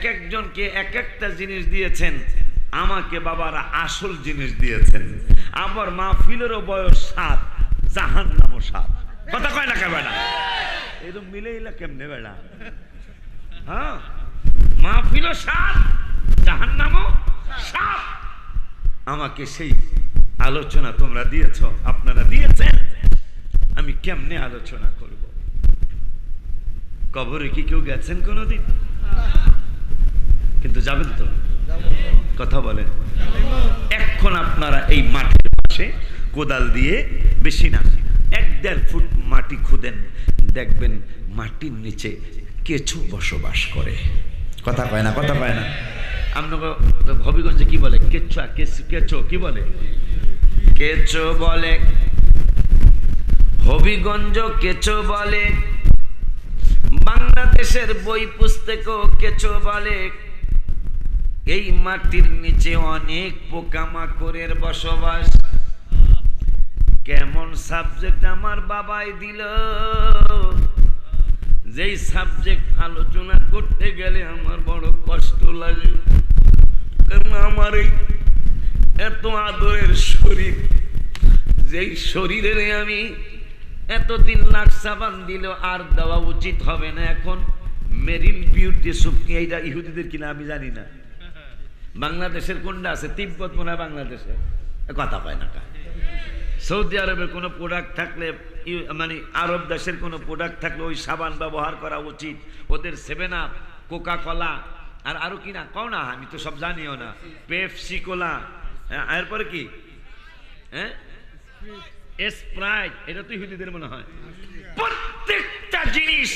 এক একজনকে এক একটা জিনিস দিয়েছেন, আমাকে বাবারা আসল জিনিস দিয়েছেন। আবার মাহফিলেরও বয়স সাত জাহান নামও সাত। কথা কয় না কে বেড়া এরকম মিলে ইলা কেমনে বেড়া হ্যাঁ? মাহফিলও সাত জাহান নামও সাত। আমাকে সেই আলোচনা তোমরা দিয়েছ, আপনারা দিয়েছেন। আমি কেমনে আলোচনা করব? কবরে কি কেউ গেছেন কোনোদিন? কিন্তু যাবেন তো? কথা বলেন। এখন আপনারা এই মাঠের পাশে কোদাল দিয়ে বেশি না, এক দেড় ফুট মাটি খুদেন, দেখবেন মাটির নিচে কেঁচু বসবাস করে। কথা কয় না, কথা কয় না। আপনাকে হবিগঞ্জে কি বলে? কেঁচা কেঁচু, কেঁচো, কি বলে? কেঁচো বলে। হবিগঞ্জ কেঁচো বলে। বাংলাদেশের বই পুস্তকেও কেঁচো বলে। এই মাটির নিচে অনেক পোকামাকড়ের বসবাস। কেমন সাবজেক্ট আমার বাবাই দিল? যেই সাবজেক্ট আলোচনা করতে গেলে আমার বড় কষ্ট লাগে। কারণ আমার এই এত আদরের শরীর, যেই শরীরের আমি এতদিন লাখ সাবান দিল আর দেওয়া উচিত হবে না। এখন মেরিল বিউটি সুপকি এইটা ইহুদিদের কিনা আমি জানি না। বাংলাদেশের কোনটা আছে? তিব্বত মনে হয় বাংলাদেশে কথা পায় না সৌদি আরবের কোনো প্রোডাক্ট থাকলে মানে আরব দেশের কোনো প্রোডাক্ট থাকলে ওই সাবান ব্যবহার করা উচিত। ওদের সেভেন আপ কোকা কলা আর আরও কি না? কও না, আমি তো সব জানিও না। পেপসি কোলা এরপরে কি? হ্যাঁ স্প্রাইট, এটা তো ইহুদিদের মনে হয়। প্রত্যেকটা জিনিস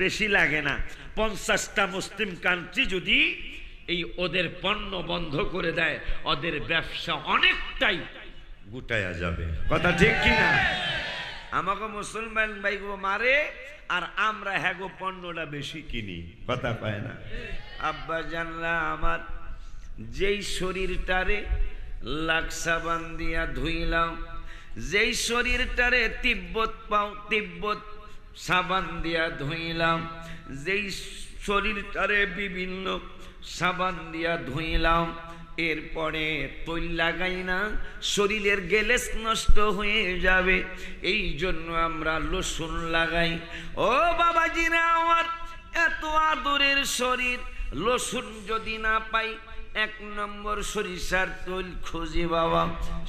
বেশি লাগে না। পঞ্চাশটা মুসলিম কান্ট্রি যদি এই ওদের পণ্য বন্ধ করে দেয়, ওদের ব্যবসা অনেকটাই গুটায়া যাবে। কথা ঠিক কিনা? আমাকে মুসলমান ভাইগো মারে, আর আমরা হ্যাগো পণ্যটা বেশি কিনি। কথা পায় না? আব্বা জানলা আমার, যেই শরীরটারে লাকসাবান দিয়া ধুইলাম, যেই শরীরটারে তিব্বত পাও তিব্বত সাবান দিয়া ধুইলাম, যেই শরীরটারে বিভিন্ন সাবান দিয়া ধুইলাম। এরপরে তৈল লাগাই না, শরীরের গেলেস নষ্ট হয়ে যাবে। এই জন্য আমরা লসুন লাগাই। ও বাবাজিরা আমার, এত আদরের শরীর, লসুন যদি না পাই এক নম্বর সরিষার তৈল খুঁজি বাবা।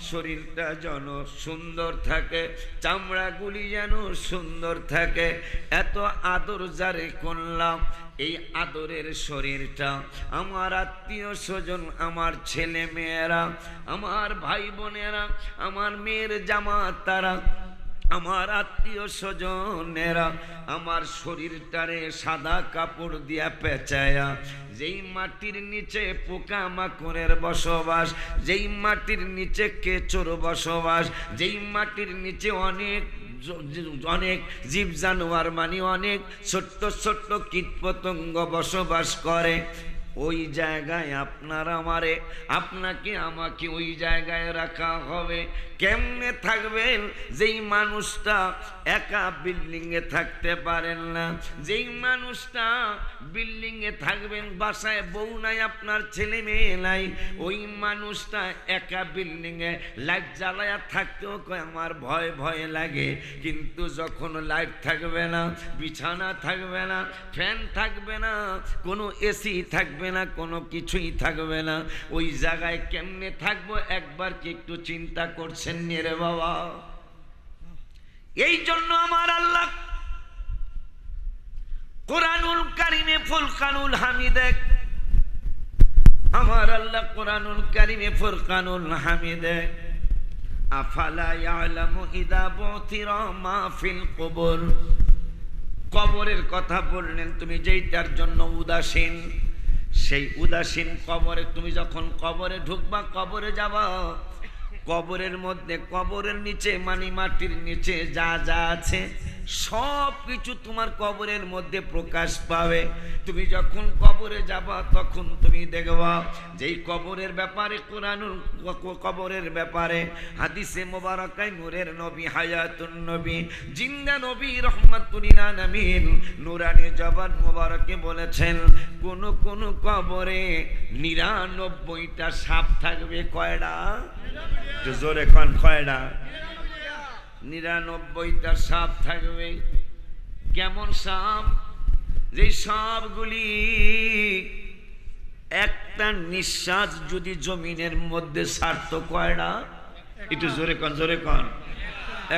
শরীরটা যেন সুন্দর থাকে, চামড়াগুলি যেন সুন্দর থাকে। এত আদর যারে করলাম, এই আদরের শরীরটা আমার আত্মীয় স্বজন, আমার ছেলে মেয়েরা আমার ভাই বোনেরা, আমার মেয়ের জামাত তারা আমার আত্মীয় স্বজনেরা আমার শরীরটারে সাদা কাপড় দিয়া পেঁচায়া, যেই মাটির নিচে পোকা মাকড়ের বসবাস, যেই মাটির নিচে কেচোর বসবাস, যেই মাটির নিচে অনেক অনেক জীব জানোয়ার মানে অনেক ছোট্ট ছোট্ট কীটপতঙ্গ বসবাস করে। ওই জায়গায় আপনার আমারে, আপনাকে আমাকে ওই জায়গায় রাখা হবে। কেমনে থাকবেন? যেই মানুষটা একা বিল্ডিংয়ে থাকতে পারেন না। যেই মানুষটা বিল্ডিংয়ে থাকবেন, বাসায় বউ নাই, আপনার ছেলে মেয়ে নাই, ওই মানুষটা একা বিল্ডিংয়ে লাইট জ্বালায়া থাকতেও কয়, আমার ভয় ভয় লাগে। কিন্তু যখন লাইট থাকবে না, বিছানা থাকবে না, ফ্যান থাকবে না, কোনো এসি থাকবে না, কোনো কিছুই থাকবে না, ওই জায়গায় কেমনে থাকব? একবার কি একটু চিন্তা করছেন? নি রে বাবা। এই জন্য আমার আল্লাহ কোরআনুল কারিমে ফুলকানুল হামিদে, আমার আল্লাহ কোরআনুল কারিমে, ফুরকানুল হামিদে, আফালা ইয়ালামু ইদা কবর। কবরের কথা বললেন, তুমি যেইটার জন্য উদাসীন, সেই উদাসীন কবরে তুমি যখন কবরে ঢুকবা, কবরে যাবা কবরের মধ্যে, কবরের নিচে, মানি মাটির নিচে যা যা আছে, সব কিছু তোমার কবরের মধ্যে প্রকাশ পাবে। তুমি যখন কবরে যাবা, তখন তুমি দেখবা যেই কবরের ব্যাপারে, কোরআনুল ক- কবরের ব্যাপারে, হাদিসে মোবারকায় নূরের নবী, হায়াতুন নবী, জিন্দা নবী রহমাতুলিনা নবীন নুরানি জবান মোবারকে বলেছেন, কোন কোন কবরে নিরানব্বইটা সাপ থাকবে, কয়টা? একটু জোরে কন কয়টা নিরানব্বইটা সাপ থাকবে। কেমন সাপ? যে সাপগুলি একটা নিঃশ্বাস যদি জমিনের মধ্যে সারত কয়টা একটু জোরে কন জোরে কন?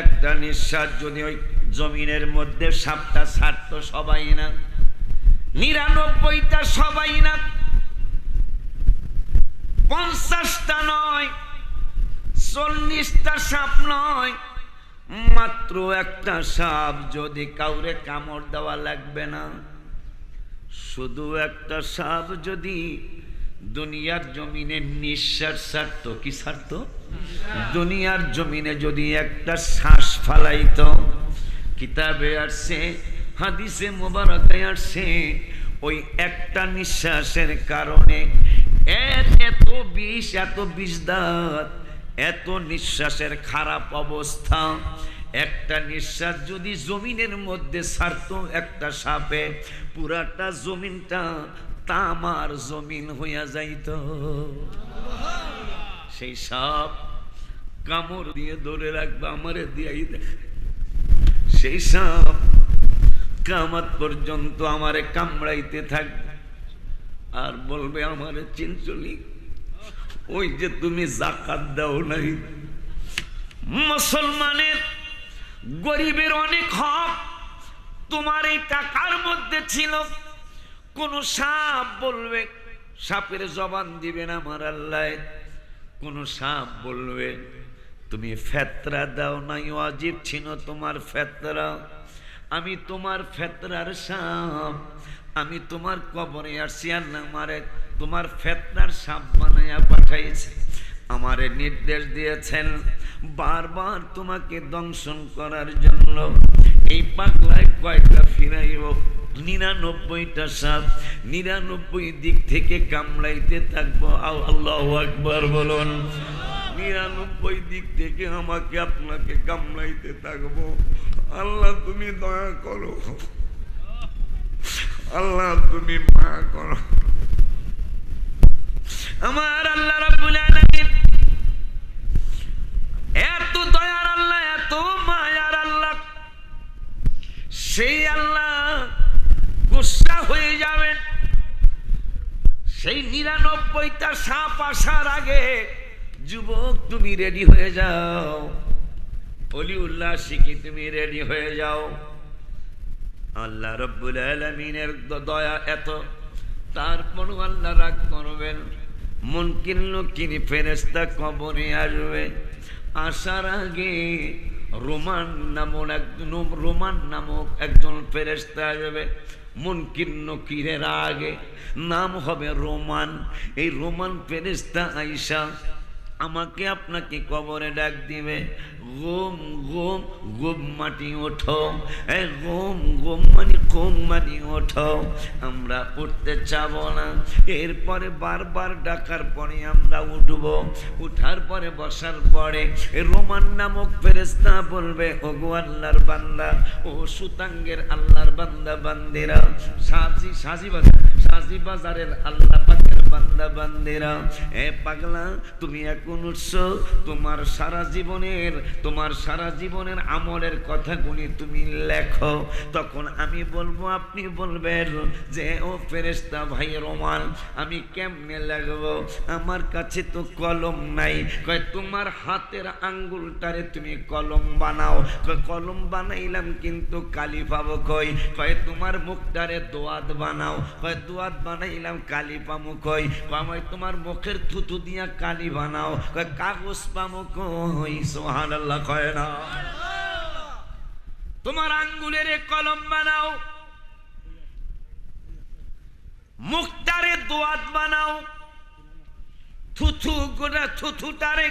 একটা নিঃশ্বাস যদি ওই জমিনের মধ্যে সাপটা সারত সবাই না, নিরানব্বইটা সবাই না, পঞ্চাশটা নয় চল্লিশটা সাপ নয়, মাত্র একটা সাপ যদি কাউরে কামড় দেওয়া লাগবে না। শুধু একটা সাপ যদি দুনিয়ার জমিনে নিঃশ্বাস ছাড়তো, কি ছাড়তো? দুনিয়ার জমিনে যদি একটা শ্বাস ফালাইত, কিতাবে আসছে, হাদিসে মোবারকে আসছে, ওই একটা নিঃশ্বাসের কারণে এত বিষ এত বিষ দাঁত এত নিঃশ্বাসের খারাপ অবস্থা। একটা নিঃশ্বাস যদি জমিনের মধ্যে ছাড়তো একটা সাপে, পুরাটা জমিনটা তামার জমিন হইয়া যাইত। সেই সাপ কামড় দিয়ে ধরে রাখবে, আমারে দিয়াই সেই সাপ কামাত পর্যন্ত আমারে কামড়াইতে থাকবে। আর বলবে, আমারে চিনচলি ওই যে তুমি জাকাত দাও নাই। মুসলমানের গরিবের অনেক হক তোমার এই টাকার মধ্যে ছিল। কোন সাপ বলবে, সাপের জবান দিবেন আমার আল্লাহ। কোন সাপ বলবে, তুমি ফেতরা দাও নাই, অজিব ছিল তোমার ফেতরা। আমি তোমার ফেতরার সাপ, আমি তোমার কবরে আসছি আল্লাহ আমারে তোমার ফেতরার সাপ বানাইয়া পাঠাইছে, আমারে নির্দেশ দিয়েছেন বারবার তোমাকে দংশন করার জন্য। এই পাগলায় কয়টা ফিরাইব? নিরানব্বইটা সাপ নিরানব্বই দিক থেকে কামড়াইতে থাকব। আল্লাহ আকবার বলুন। নিরানব্বই দিক থেকে আমাকে আপনাকে কামড়াইতে থাকব। আল্লাহ তুমি দয়া করো। আল্লাহ তুমি মায়া করো। আমার আল্লাহ রাব্বুল আলামিন। এত দয়ার আল্লাহ, এত মায়ার আল্লাহ। সেই আল্লাহ গুসা হয়ে যাবেন সেই নিরানব্বইটা সাপ আসার আগে, যুবক, তুমি রেডি হয়ে যাও। অলি উল্লাহ শিখি, তুমি রেডি হয়ে যাও। আল্লাহ রব্বুল আলমিনের দয়া এত। তারপরও আল্লাহ রাগ করবেন। মন কিনল কিনি ফেরেস্তা কবরে আসবে। আসার আগে রোমান নামক একজন রোমান নামক একজন ফেরেস্তা আসবে। মন কিন্ন কিরের আগে। নাম হবে রোমান। এই রোমান ফেরেস্তা আইসা আমাকে আপনাকে কবরে ডাক দিবে গোম গোম গোম মাটি ওঠো, এ গোম গোম মানে কোম মাটি ওঠো, আমরা উঠতে চাবো না। এরপরে বারবার ডাকার পরে আমরা উঠব, উঠার পরে বসার পরে রোমান নামক ফেরেস্তা বলবে, ওগো আল্লাহর বান্দা, ও সুতাঙ্গের আল্লাহর বান্দা, বান্দিরা, সাজি সাজি বাজার, সাজি বাজারের আল্লাহ বান্দা বান্দিরা, এ পাগলা, তুমি এখন উঠছো, তোমার সারা জীবনের, তোমার সারা জীবনের আমলের কথাগুলি তুমি লেখো। তখন আমি বলব, আপনি বলবেন যে, ও ফেরেস্তা ভাই রোমান, আমি কেমনে লাগবো? আমার কাছে তো কলম নাই। কয়, তোমার হাতের আঙ্গুলটারে তুমি কলম বানাও। কলম বানাইলাম কিন্তু কালি পাবো কই? কয়, তোমার মুখটারে দোয়াত বানাও। কয়, দোয়াত বানাইলাম, কালি পামু কই? কয় তোমার মুখের থুতু দিয়া কালি বানাও। কয় কাগজ পামু কই সোহান আল্লাহ কয় না। তোমার আঙ্গুলের কলম বানাও। মুখটারে দোয়াত বানাও। থুথু, গোটা থুথুটারে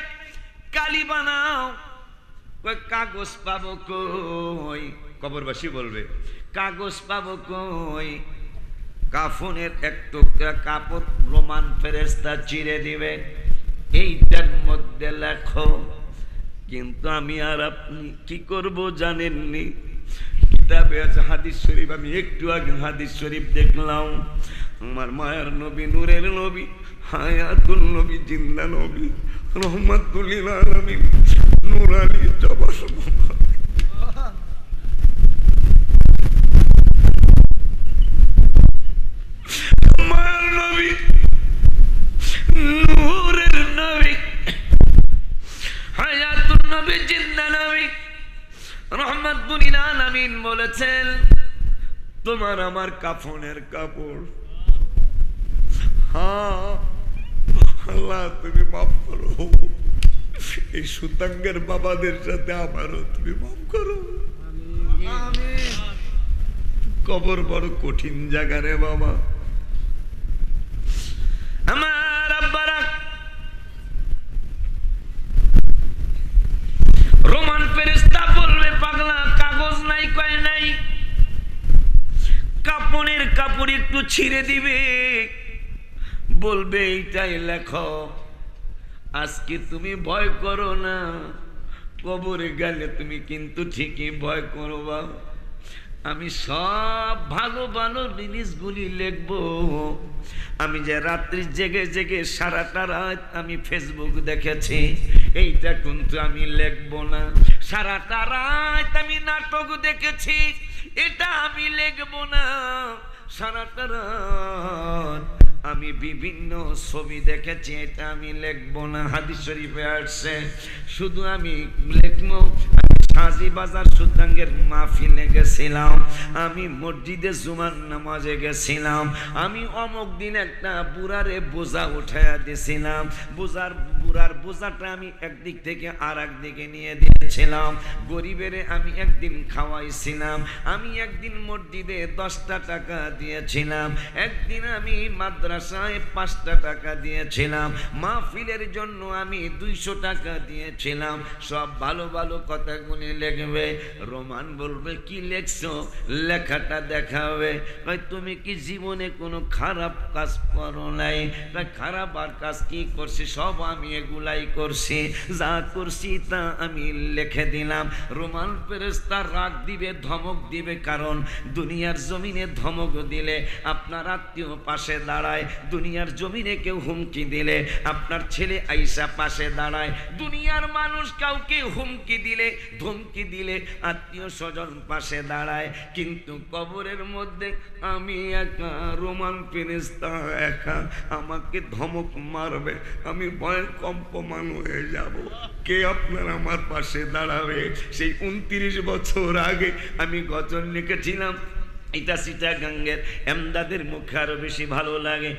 কালি বানাও। কাগজ পাবো কই, কবরবাসী বলবে, কাগজ পাবো কই কাফনের এক টুকরা কাপড় রোমান ফেরেস্তা চিরে দিবে। এইটার মধ্যে লেখো, কিন্তু আমি আর আপনি কি করব জানেননি? কিতাবে আছে হাদিস শরীফ, আমি একটু আগে হাদিস শরীফ দেখলাম। আমার মায়ের নবী, নূরের নবী, হায়াতুল নবী, জিন্দা নবী রহমাতুল্লিল আলামিন নূর আলী জবাস মায়ের নবী নূরের নবী হায়াতুল নবী জিন্দা নবী রহমাতুল্লিল আলামিন বলেছেন, তোমার আমার কাফনের কাপড়। হ্যাঁ আল্লাহ তুমি মাফ করো। এই সুতাঙ্গের বাবাদের সাথে আমারও তুমি মাফ করো। কবর বড় কঠিন জায়গা রে বাবা। আমার আব্বারা রোমান ফেরেস্তা বলবে, পাগলা, কাগজ নাই, কয় নাই? কাপড়ের কাপড় একটু ছিঁড়ে দিবে। বলবে, এইটাই লেখো, আজকে তুমি ভয় করো না। কবরে গেলে তুমি কিন্তু ঠিকই ভয় করবা। আমি সব ভালো ভালো জিনিসগুলি লিখব। আমি যে রাত্রি জেগে জেগে সারাটা রাত আমি ফেসবুক দেখেছি, এইটা কিন্তু আমি লিখব না। সারাটা রাত আমি নাটক দেখেছি এটা আমি লিখব না। সারাটা রাত আমি বিভিন্ন ছবি দেখেছি, এটা আমি লিখব না। হাদিস শরীফে আসছে, শুধু আমি লিখব হাজি বাজার সুতাঙ্গের মাহফিলে গেছিলাম। আমি মসজিদে জুমার নামাজে গেছিলাম। আমি অমুক দিন একটা বুড়ারে বোঝা উঠাইয়া দিয়েছিলাম বোঝার বুড়ার বোঝাটা আমি একদিক থেকে আর দিকে নিয়ে দিয়েছিলাম। গরিবেরে আমি একদিন খাওয়াইছিলাম। আমি একদিন মসজিদে দশটা টাকা দিয়েছিলাম। একদিন আমি মাদ্রাসায় পাঁচটা টাকা দিয়েছিলাম। মাহফিলের জন্য আমি দুইশো টাকা দিয়েছিলাম। সব ভালো ভালো কথাগুলি লিখবে? রোমান বলবে, কি লেখছো? লেখাটা দেখাবে। ভাই তুমি কি জীবনে কোনো খারাপ কাজ করো নাই? ভাই খারাপ আর কাজ কি করছি? সব আমি এগুলাই করছি। যা করছি তা আমি লিখে দিলাম। রোমান ফেরেস্তা রাগ দিবে, ধমক দিবে, কারণ দুনিয়ার জমিনে ধমক দিলে আপনার আত্মীয় পাশে দাঁড়ায়, দুনিয়ার জমিনে কেউ হুমকি দিলে আপনার ছেলে আইসা পাশে দাঁড়ায়, দুনিয়ার মানুষ কাউকে হুমকি দিলে ধমকি দিলে আত্মীয় স্বজন পাশে দাঁড়ায়। কিন্তু কবরের মধ্যে আমি একা, রোমান ফেরেস্তা একা, আমাকে ধমক মারবে, আমি ভয় কম্পমান হয়ে যাব। কে আপনার আমার পাশে দাঁড়াবে? সেই উনত্রিশ বছর আগে আমি গজল লিখেছিলাম, এটা সিটাগাঙ্গের, এমদাদের মুখে আরও বেশি ভালো লাগে।